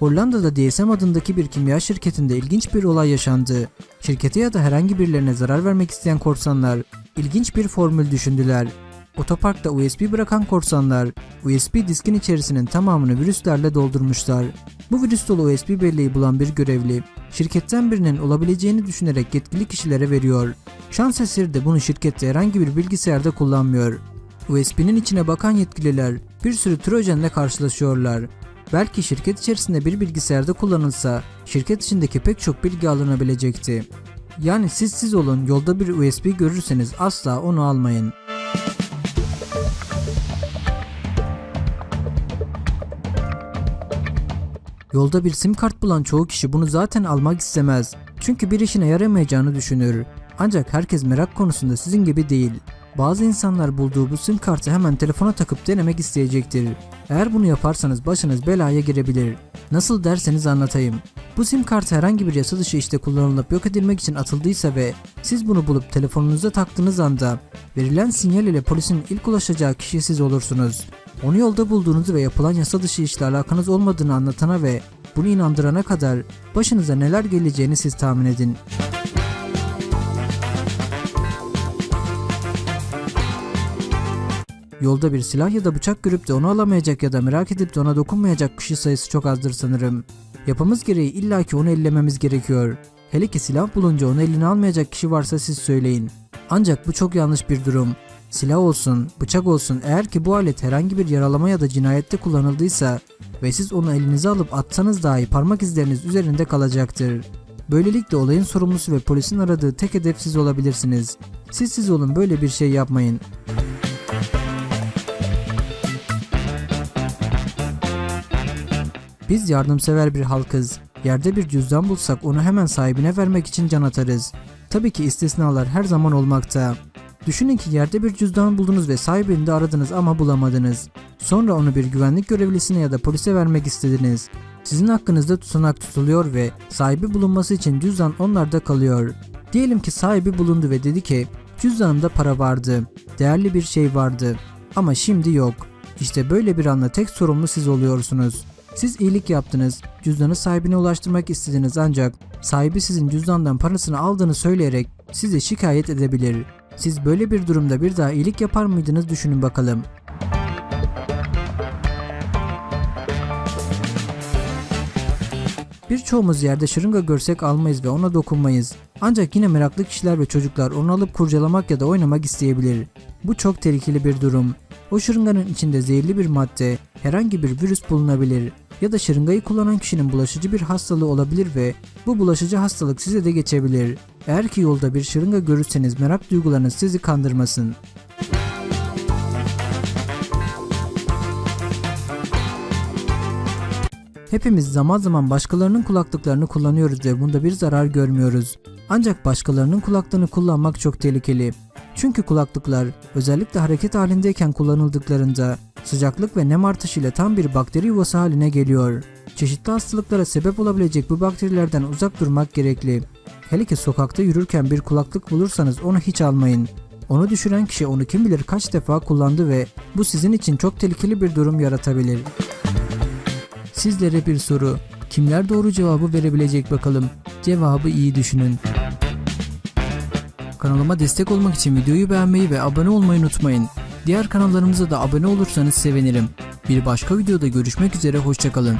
Hollanda'da DSM adındaki bir kimya şirketinde ilginç bir olay yaşandı. Şirkete ya da herhangi birilerine zarar vermek isteyen korsanlar ilginç bir formül düşündüler. Otoparkta USB bırakan korsanlar USB diskin içerisinin tamamını virüslerle doldurmuşlar. Bu virüs dolu USB belleği bulan bir görevli şirketten birinin olabileceğini düşünerek yetkili kişilere veriyor. Şans eseri de bunu şirkette herhangi bir bilgisayarda kullanmıyor. USB'nin içine bakan yetkililer bir sürü trojenle karşılaşıyorlar. Belki şirket içerisinde bir bilgisayarda kullanılsa şirket içindeki pek çok bilgi alınabilecekti. Yani siz siz olun yolda bir USB görürseniz asla onu almayın. Yolda bir sim kart bulan çoğu kişi bunu zaten almak istemez. Çünkü bir işine yaramayacağını düşünür. Ancak herkes merak konusunda sizin gibi değil. Bazı insanlar bulduğu bu sim kartı hemen telefona takıp denemek isteyecektir. Eğer bunu yaparsanız başınız belaya girebilir. Nasıl derseniz anlatayım. Bu sim kartı herhangi bir yasa dışı işte kullanılıp yok edilmek için atıldıysa ve siz bunu bulup telefonunuza taktığınız anda verilen sinyal ile polisin ilk ulaşacağı kişi siz olursunuz. Onu yolda bulduğunuzu ve yapılan yasa dışı işle alakanız olmadığını anlatana ve bunu inandırana kadar başınıza neler geleceğini siz tahmin edin. Yolda bir silah ya da bıçak görüp de onu alamayacak ya da merak edip de ona dokunmayacak kişi sayısı çok azdır sanırım. Yapımız gereği illaki onu ellememiz gerekiyor. Hele ki silah bulunca onu eline almayacak kişi varsa siz söyleyin. Ancak bu çok yanlış bir durum. Silah olsun, bıçak olsun eğer ki bu alet herhangi bir yaralama ya da cinayette kullanıldıysa ve siz onu elinize alıp atsanız dahi parmak izleriniz üzerinde kalacaktır. Böylelikle olayın sorumlusu ve polisin aradığı tek hedef siz olabilirsiniz. Siz siz olun böyle bir şey yapmayın. Biz yardımsever bir halkız. Yerde bir cüzdan bulsak onu hemen sahibine vermek için can atarız. Tabii ki istisnalar her zaman olmakta. Düşünün ki yerde bir cüzdan buldunuz ve sahibini de aradınız ama bulamadınız. Sonra onu bir güvenlik görevlisine ya da polise vermek istediniz. Sizin hakkınızda tutanak tutuluyor ve sahibi bulunması için cüzdan onlarda kalıyor. Diyelim ki sahibi bulundu ve dedi ki cüzdanımda para vardı, değerli bir şey vardı ama şimdi yok. İşte böyle bir anda tek sorumlu siz oluyorsunuz. Siz iyilik yaptınız, cüzdanı sahibine ulaştırmak istediniz ancak sahibi sizin cüzdandan parasını aldığını söyleyerek sizi şikayet edebilir. Siz böyle bir durumda bir daha iyilik yapar mıydınız düşünün bakalım. Birçoğumuz yerde şırınga görsek almayız ve ona dokunmayız. Ancak yine meraklı kişiler ve çocuklar onu alıp kurcalamak ya da oynamak isteyebilir. Bu çok tehlikeli bir durum. O şırınganın içinde zehirli bir madde, herhangi bir virüs bulunabilir ya da şırıngayı kullanan kişinin bulaşıcı bir hastalığı olabilir ve bu bulaşıcı hastalık size de geçebilir. Eğer ki yolda bir şırınga görürseniz merak duygularınız sizi kandırmasın. Hepimiz zaman zaman başkalarının kulaklıklarını kullanıyoruz ve bunda bir zarar görmüyoruz. Ancak başkalarının kulaklığını kullanmak çok tehlikeli. Çünkü kulaklıklar özellikle hareket halindeyken kullanıldıklarında sıcaklık ve nem artışıyla tam bir bakteri yuvası haline geliyor. Çeşitli hastalıklara sebep olabilecek bu bakterilerden uzak durmak gerekli. Hele ki sokakta yürürken bir kulaklık bulursanız onu hiç almayın. Onu düşüren kişi onu kim bilir kaç defa kullandı ve bu sizin için çok tehlikeli bir durum yaratabilir. Sizlere bir soru. Kimler doğru cevabı verebilecek bakalım? Cevabı iyi düşünün. Kanalıma destek olmak için videoyu beğenmeyi ve abone olmayı unutmayın. Diğer kanallarımıza da abone olursanız sevinirim. Bir başka videoda görüşmek üzere hoşçakalın.